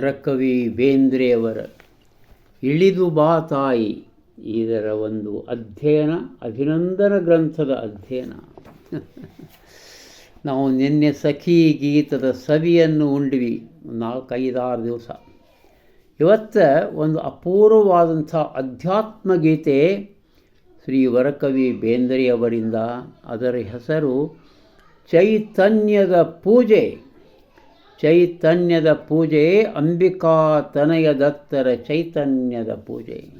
ವರಕವಿ ಬೇಂದ್ರೆಯವರ ಇಳಿದು ಬಾ ತಾಯಿ, ಇದರ ಒಂದು ಅಧ್ಯಯನ, ಅಭಿನಂದನ ಗ್ರಂಥದ ಅಧ್ಯಯನ. ನಾವು ನಿನ್ನೆ ಸಖಿ ಗೀತದ ಸವಿಯನ್ನು ಉಂಡ್ವಿ, ನಾಲ್ಕೈದಾರು ದಿವಸ. ಇವತ್ತು ಒಂದು ಅಪೂರ್ವವಾದಂಥ ಅಧ್ಯಾತ್ಮ ಗೀತೆ ಶ್ರೀ ವರಕವಿ ಬೇಂದ್ರೆಯವರಿಂದ. ಅದರ ಹೆಸರು ಚೈತನ್ಯದ ಪೂಜೆ. ಚೈತನ್ಯದ ಪೂಜೆ ಅಂಬಿಕಾ ತನಯ ದತ್ತರ ಚೈತನ್ಯದ ಪೂಜೆ.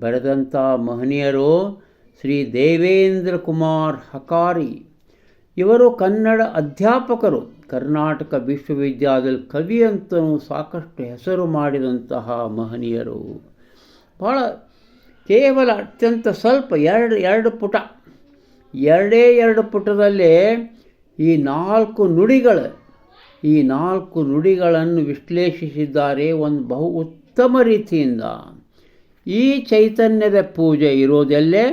ಬರೆದಂಥ ಮಹನೀಯರು ಶ್ರೀ ದೇವೇಂದ್ರ ಕುಮಾರ್ ಹಕಾರಿ. ಇವರು ಕನ್ನಡ ಅಧ್ಯಾಪಕರು. ಕರ್ನಾಟಕ ವಿಶ್ವವಿದ್ಯಾಲಯದಲ್ಲಿ ಕವಿ ಅಂತಲೂ ಸಾಕಷ್ಟು ಹೆಸರು ಮಾಡಿದಂತಹ ಮಹನೀಯರು. ಭಾಳ ಕೇವಲ ಅತ್ಯಂತ ಸ್ವಲ್ಪ ಎರಡು ಎರಡು ಪುಟ. ಎರಡೇ ಎರಡು ಪುಟದಲ್ಲೇ ಈ ನಾಲ್ಕು ನುಡಿಗಳು ಈ ನಾಲ್ಕು ನುಡಿಗಳನ್ನು ವಿಶ್ಲೇಷಿಸಿದ್ದಾರೆ ಒಂದು ಬಹು ಉತ್ತಮ ರೀತಿಯಿಂದ. ಈ ಚೈತನ್ಯದ ಪೂಜೆ ಇರೋದೆಲ್ಲೇ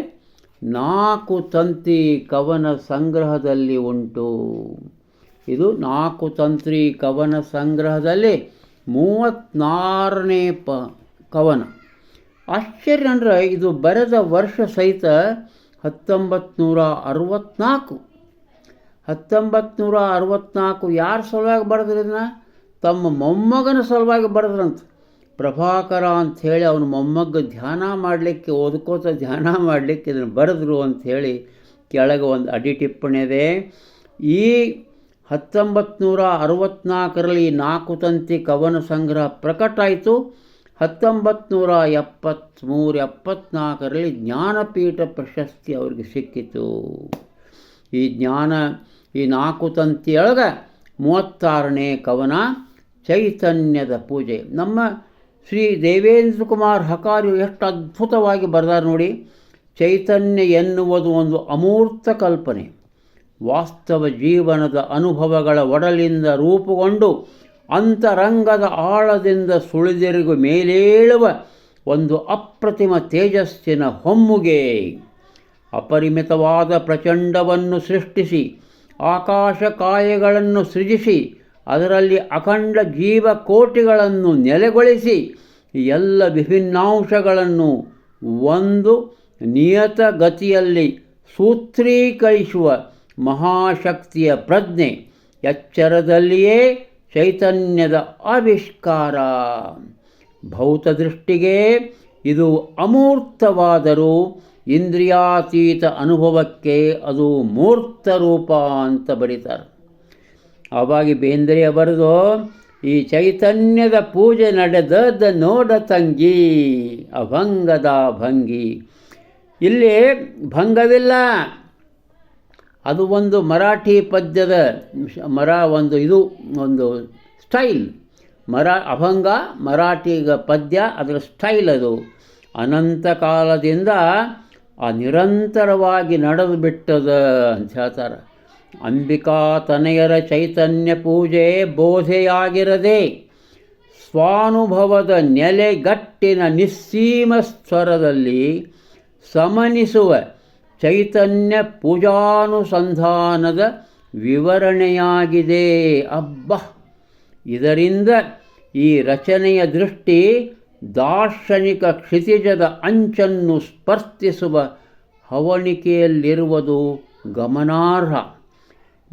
ನಾಲ್ಕು ತಂತಿ ಕವನ ಸಂಗ್ರಹದಲ್ಲಿ ಉಂಟು. ಇದು ನಾಲ್ಕು ತಂತ್ರಿ ಕವನ ಸಂಗ್ರಹದಲ್ಲಿ ಮೂವತ್ತ್ನಾರನೇ ಪ ಕವನ. ಆಶ್ಚರ್ಯ ಅಂದರೆ ಇದು ಬರೆದ ವರ್ಷ ಸಹಿತ ಹತ್ತೊಂಬತ್ತು ನೂರ ಅರವತ್ತ್ನಾಲ್ಕು ಹತ್ತೊಂಬತ್ತು ನೂರ ಅರವತ್ತ್ನಾಲ್ಕು ಯಾರ ಸಲುವಾಗಿ ಬರೆದ್ರನ್ನ ತಮ್ಮ ಮೊಮ್ಮಗನ ಸಲುವಾಗಿ ಬರೆದ್ರಂತ ಪ್ರಭಾಕರ ಅಂಥೇಳಿ ಅವನ ಮೊಮ್ಮಗ ಧ್ಯಾನ ಮಾಡಲಿಕ್ಕೆ, ಓದ್ಕೋತ ಧ್ಯಾನ ಮಾಡಲಿಕ್ಕೆ ಇದನ್ನು ಬರೆದ್ರು ಅಂಥೇಳಿ ಕೆಳಗೆ ಒಂದು ಅಡಿ ಟಿಪ್ಪಣಿ ಇದೆ. ಈ ಹತ್ತೊಂಬತ್ತು ನೂರ ಅರವತ್ತ್ನಾಲ್ಕರಲ್ಲಿ ನಾಲ್ಕು ತಂತಿ ಕವನ ಸಂಗ್ರಹ ಪ್ರಕಟ ಆಯಿತು. ಹತ್ತೊಂಬತ್ತು ನೂರ ಎಪ್ಪತ್ತ್ಮೂರು ಎಪ್ಪತ್ತ್ನಾಲ್ಕರಲ್ಲಿ ಜ್ಞಾನಪೀಠ ಪ್ರಶಸ್ತಿ ಅವರಿಗೆ ಸಿಕ್ಕಿತು. ಈ ಜ್ಞಾನ ಈ ನಾಲ್ಕು ತಂತಿಯೊಳಗೆ ಮೂವತ್ತಾರನೇ ಕವನ, ಚೈತನ್ಯದ ಪೂಜೆ. ನಮ್ಮ ಶ್ರೀ ದೇವೇಂದ್ರ ಕುಮಾರ್ ಹಕಾರಿ ಎಷ್ಟು ಅದ್ಭುತವಾಗಿ ಬರೆದಾರೆ ನೋಡಿ. ಚೈತನ್ಯ ಎನ್ನುವುದು ಒಂದು ಅಮೂರ್ತ ಕಲ್ಪನೆ. ವಾಸ್ತವ ಜೀವನದ ಅನುಭವಗಳ ಒಡಲಿಂದ ರೂಪುಗೊಂಡು ಅಂತರಂಗದ ಆಳದಿಂದ ಸುಳಿದಿರುಗು ಮೇಲೇಳುವ ಒಂದು ಅಪ್ರತಿಮ ತೇಜಸ್ಸಿನ ಹೊಮ್ಮುಗೆ. ಅಪರಿಮಿತವಾದ ಪ್ರಚಂಡವನ್ನು ಸೃಷ್ಟಿಸಿ ಆಕಾಶ ಕಾಯಗಳನ್ನು ಸೃಜಿಸಿ, ಅದರಲ್ಲಿ ಅಖಂಡ ಜೀವಕೋಟಿಗಳನ್ನು ನೆಲೆಗೊಳಿಸಿ, ಎಲ್ಲ ವಿಭಿನ್ನಾಂಶಗಳನ್ನು ಒಂದು ನಿಯತ ಗತಿಯಲ್ಲಿ ಸೂತ್ರೀಕರಿಸುವ ಮಹಾಶಕ್ತಿಯ ಪ್ರಜ್ಞೆ, ಎಚ್ಚರದಲ್ಲಿಯೇ ಚೈತನ್ಯದ ಆವಿಷ್ಕಾರ. ಭೌತದೃಷ್ಟಿಗೆ ಇದು ಅಮೂರ್ತವಾದರೂ ಇಂದ್ರಿಯಾತೀತ ಅನುಭವಕ್ಕೆ ಅದು ಮೂರ್ತ ರೂಪ ಅಂತ ಬರೀತಾರೆ. ಅವಾಗಿ ಬೇಂದ್ರೆಯ ಬರೆದು ಈ ಚೈತನ್ಯದ ಪೂಜೆ ನಡೆದದ ನೋಡ ತಂಗಿ, ಅಭಂಗದ ಭಂಗಿ. ಇಲ್ಲಿ ಭಂಗವಿಲ್ಲ. ಅದು ಒಂದು ಮರಾಠಿ ಪದ್ಯದ ಮರ ಒಂದು ಇದು, ಒಂದು ಸ್ಟೈಲ್. ಮರ ಅಭಂಗ ಮರಾಠಿಗ ಪದ್ಯ, ಅದರ ಸ್ಟೈಲ್ ಅದು. ಅನಂತ ಕಾಲದಿಂದ ಆ ನಿರಂತರವಾಗಿ ನಡೆದು ಬಿಟ್ಟದ ಅಂತ ಹೇಳ್ತಾರೆ. ಅಂಬಿಕಾ ತನಯರ ಚೈತನ್ಯ ಪೂಜೆ ಬೋಧೆಯಾಗಿರದೆ ಸ್ವಾನುಭವದ ನೆಲೆಗಟ್ಟಿನ ನಿಸ್ಸೀಮ ಸ್ವರದಲ್ಲಿ ಸಮನಿಸುವ ಚೈತನ್ಯ ಪೂಜಾನುಸಂಧಾನದ ವಿವರಣೆಯಾಗಿದೆ. ಅಬ್ಬ! ಇದರಿಂದ ಈ ರಚನೆಯ ದೃಷ್ಟಿ ದಾರ್ಶನಿಕ ಕ್ಷಿತಿಜದ ಅಂಚನ್ನು ಸ್ಪರ್ಶಿಸುವ ಹವಣಿಕೆಯಲ್ಲಿರುವುದು ಗಮನಾರ್ಹ.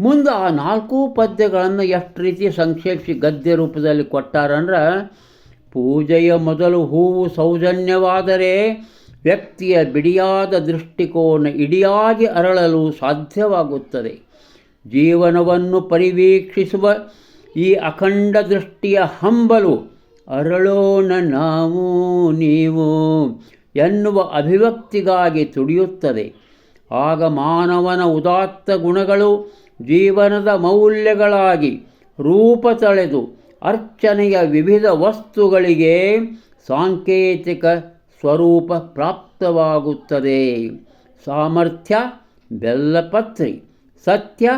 ಮುಂದೆ ಆ ನಾಲ್ಕು ಪದ್ಯಗಳನ್ನು ಎಷ್ಟು ರೀತಿ ಸಂಕ್ಷೇಪಿಸಿ ಗದ್ಯ ರೂಪದಲ್ಲಿ ಕೊಟ್ಟಾರಂದ್ರೆ ಪೂಜೆಯ ಮೊದಲು ಹೂವು ಸೌಜನ್ಯವಾದರೆ ವ್ಯಕ್ತಿಯ ಬಿಡಿಯಾದ ದೃಷ್ಟಿಕೋನ ಇಡಿಯಾಗಿ ಅರಳಲು ಸಾಧ್ಯವಾಗುತ್ತದೆ. ಜೀವನವನ್ನು ಪರಿವೀಕ್ಷಿಸುವ ಈ ಅಖಂಡ ದೃಷ್ಟಿಯ ಹಂಬಲು ಅರಳೋಣ ನಾವು ನೀವು ಎನ್ನುವ ಅಭಿವ್ಯಕ್ತಿಗಾಗಿ ತುಡಿಯುತ್ತದೆ. ಆಗ ಮಾನವನ ಉದಾತ್ತ ಗುಣಗಳು ಜೀವನದ ಮೌಲ್ಯಗಳಾಗಿ ರೂಪ ತಳೆದು ಅರ್ಚನೆಯ ವಿವಿಧ ವಸ್ತುಗಳಿಗೆ ಸಾಂಕೇತಿಕ ಸ್ವರೂಪ ಪ್ರಾಪ್ತವಾಗುತ್ತದೆ. ಸಾಮರ್ಥ್ಯ, ಬೆಲ್ಲಪತ್ರಿ, ಸತ್ಯ,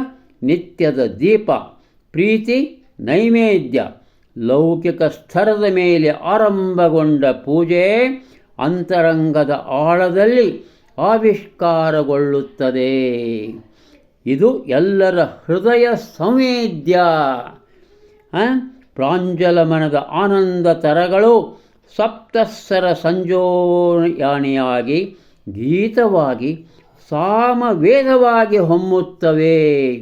ನಿತ್ಯದ ದೀಪ, ಪ್ರೀತಿ, ನೈವೇದ್ಯ ಲೌಕಿಕ ಸ್ತರದ ಮೇಲೆ ಆರಂಭಗೊಂಡ ಪೂಜೆ ಅಂತರಂಗದ ಆಳದಲ್ಲಿ ಆವಿಷ್ಕಾರಗೊಳ್ಳುತ್ತದೆ. ಇದು ಎಲ್ಲರ ಹೃದಯ ಸಂವೇದ್ಯ ಪ್ರಾಂಜಲಮನದ ಆನಂದ ತರಗಳು ಸಪ್ತಸ್ಸರ ಸಂಜೋಯಾಣಿಯಾಗಿ ಗೀತವಾಗಿ ಸಾಮವೇದವಾಗಿ ಹೊಮ್ಮುತ್ತವೆ.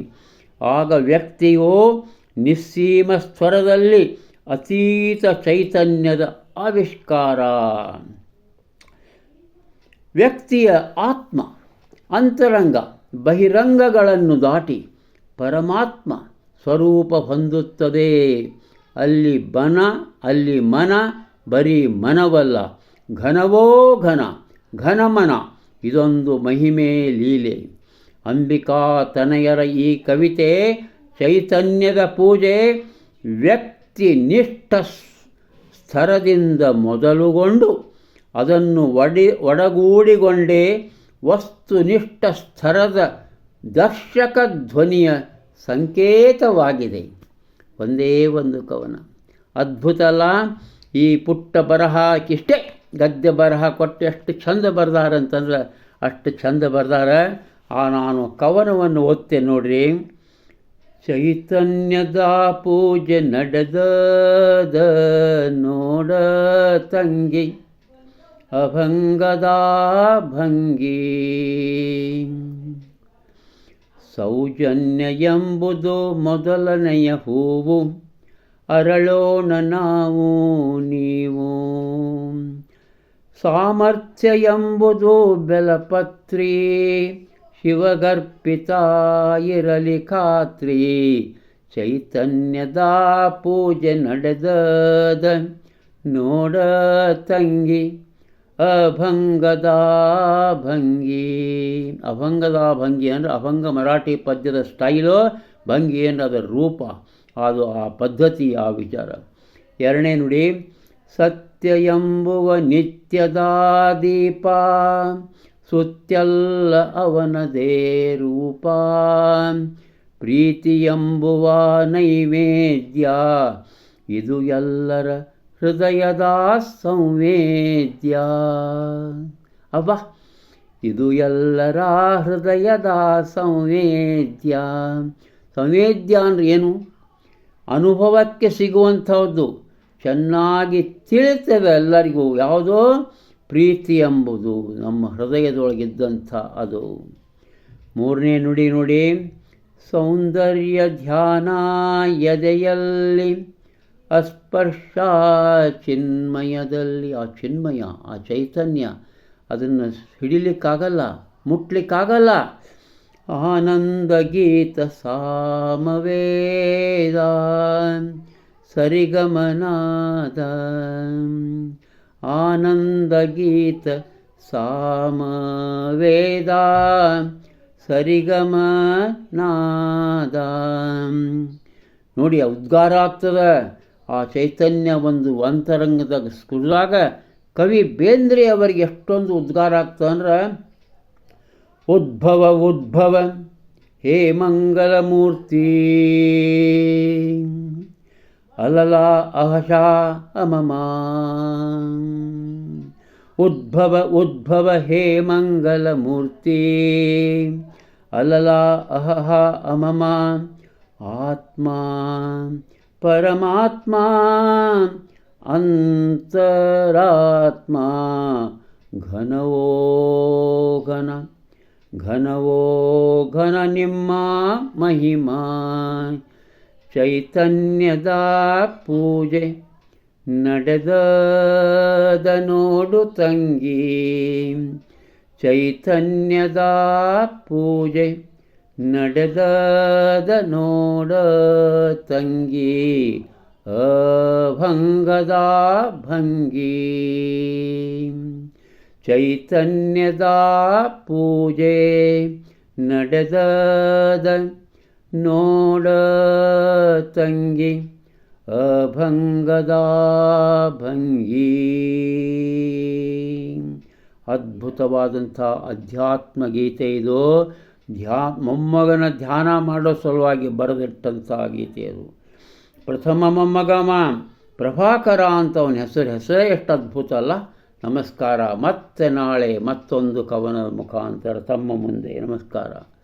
ಆಗ ವ್ಯಕ್ತಿಯು ನಿಸ್ಸೀಮ ಸ್ವರದಲ್ಲಿ ಅತೀತ ಚೈತನ್ಯದ ಆವಿಷ್ಕಾರ. ವ್ಯಕ್ತಿಯ ಆತ್ಮ, ಅಂತರಂಗ, ಬಹಿರಂಗಗಳನ್ನು ದಾಟಿ ಪರಮಾತ್ಮ ಸ್ವರೂಪ ಹೊಂದುತ್ತದೆ. ಅಲ್ಲಿ ಬನ, ಅಲ್ಲಿ ಮನ, ಬರೀ ಮನವಲ್ಲ, ಘನವೋ ಘನ, ಘನಮನ, ಇದೊಂದು ಮಹಿಮೆ ಲೀಲೆ. ಅಂಬಿಕಾ ತನಯರ ಈ ಕವಿತೆ ಚೈತನ್ಯದ ಪೂಜೆ ವ್ಯಕ್ತಿನಿಷ್ಠ ಸ್ತರದಿಂದ ಮೊದಲುಗೊಂಡು ಅದನ್ನು ಒಡಿ ಒಡಗೂಡಿಗೊಂಡೇ ವಸ್ತುನಿಷ್ಠ ಸ್ತರದ ದರ್ಶಕ ಧ್ವನಿಯ ಸಂಕೇತವಾಗಿದೆ. ಒಂದೇ ಒಂದು ಕವನ. ಅದ್ಭುತ ಅಲ್ಲ. ಈ ಪುಟ್ಟ ಬರಹಕ್ಕಿಷ್ಟೇ ಗದ್ಯ ಬರಹ ಕೊಟ್ಟು ಎಷ್ಟು ಚಂದ ಬರ್ದಾರಂತಂದ್ರೆ ಅಷ್ಟು ಚಂದ ಬರೆದಾರ. ಆ ನಾನು ಕವನವನ್ನು ಓದ್ತೇನೆ ನೋಡ್ರಿ. ಚೈತನ್ಯದ ಪೂಜೆ ನಡೆದದ ನೋಡ ತಂಗಿ. ಅಭಂಗದ ಭಂಗಿ. ಸೌಜನ್ಯ ಎಂಬುದು ಮೊದಲನೆಯ ಹೂವು. ಅರಳೋಣ ನಾವು ನೀವು. ಸಾಮರ್ಥ್ಯ ಎಂಬುದು ಬೆಲಪತ್ರಿ. ಶಿವಗರ್ಪಿತ ಇರಲಿ ಖಾತ್ರಿ. ಚೈತನ್ಯದ ಪೂಜೆ ನಡೆದದ ನೋಡ ತಂಗಿ, ಅಭಂಗದ ಭಂಗಿ. ಅಭಂಗದ ಭಂಗಿ ಅಂದರೆ ಅಭಂಗ ಮರಾಠಿ ಪದ್ಯದ ಸ್ಟೈಲು, ಭಂಗಿ ಅಂದರೆ ಅದರ ರೂಪ. ಅದು ಆ ಪದ್ಧತಿ ಆ ವಿಚಾರ. ಎರಡನೇ ನುಡಿ, ಸತ್ಯ ಎಂಬುವ ನಿತ್ಯದ ದೀಪ. ಸುತ್ಯಲ್ಲ ಅವನದೇ ರೂಪ. ಪ್ರೀತಿ ಎಂಬುವ ನೈವೇದ್ಯ. ಇದು ಎಲ್ಲರ ಹೃದಯದ ಸಂವೇದ್ಯ. ಅವ ಇದು ಎಲ್ಲರ ಹೃದಯದ ಸಂವೇದ್ಯ. ಸಂವೇದ್ಯ ಅಂದರೆ ಏನು? ಅನುಭವಕ್ಕೆ ಸಿಗುವಂಥದ್ದು. ಚೆನ್ನಾಗಿ ತಿಳಿತೇವೆ ಎಲ್ಲರಿಗೂ. ಯಾವುದೋ? ಪ್ರೀತಿ ಎಂಬುದು ನಮ್ಮ ಹೃದಯದೊಳಗಿದ್ದಂಥ ಅದು. ಮೂರನೇ ನುಡಿ ನೋಡಿ, ಸೌಂದರ್ಯ ಧ್ಯಾನ ಎದೆಯಲ್ಲಿ, ಅಸ್ಪರ್ಶ ಚಿನ್ಮಯದಲ್ಲಿ. ಆ ಚಿನ್ಮಯ, ಆ ಚೈತನ್ಯ, ಅದನ್ನು ಹಿಡಿಲಿಕ್ಕಾಗಲ್ಲ, ಮುಟ್ಲಿಕ್ಕಾಗಲ್ಲ. ಆನಂದ ಗೀತ ಸಾಮವೇದ, ಸರಿಗಮನಾದ ಆನಂದ ಗೀತ ಸಾಮವೇದ ಸರಿಗಮನಾದ ನೋಡಿ ಆ ಉದ್ಗಾರ ಆಗ್ತದೆ ಆ ಚೈತನ್ಯ ಒಂದು ಅಂತರಂಗದಾಗ ಸ್ಕುಲ್ಲಾಗ ಕವಿ ಬೇಂದ್ರೆ ಅವರಿಗೆ ಎಷ್ಟೊಂದು ಉದ್ಗಾರ ಆಗ್ತದೆ ಅಂದ್ರೆ ಉದ್ಭವ ಉದ್ಭವ ಹೇ ಮಂಗಲಮೂರ್ತಿ अलला अहशा अममा। उद्भव उद्भव हे मङ्गलमूर्ति अलला अहः अममा। आत्मा परमात्मा अन्तरात्मा। घनवो घन घनवो घननिम्मा महिमा। ಚೈತನ್ಯದ ಪೂಜೆ ನಡೆದದ ನೋಡು ತಂಗಿ ಚೈತನ್ಯದ ಪೂಜೆ ನಡೆದದ ನೋಡ ತಂಗಿ ಅಭಂಗದ ಭಂಗಿ ಚೈತನ್ಯದ ಪೂಜೆ ನಡೆದದ ನೋಡ ತಂಗಿ, ಅಭಂಗದ ಭಂಗಿ. ಅದ್ಭುತವಾದಂಥ ಅಧ್ಯಾತ್ಮ ಗೀತೆ ಇದು. ಧ್ಯಾ, ಮೊಮ್ಮಗನ ಧ್ಯಾನ ಮಾಡೋ ಸಲುವಾಗಿ ಬರೆದಿಟ್ಟಂಥ ಗೀತೆ ಅದು. ಪ್ರಥಮ ಮೊಮ್ಮಗ ಮಾ, ಪ್ರಭಾಕರ ಅಂತ ಅವನ ಹೆಸರು. ಹೆಸರೇ ಎಷ್ಟು ಅದ್ಭುತ ಅಲ್ಲ. ನಮಸ್ಕಾರ, ಮತ್ತೆ ನಾಳೆ ಮತ್ತೊಂದು ಕವನದ ಮುಖಾಂತರ ತಮ್ಮ ಮುಂದೆ. ನಮಸ್ಕಾರ.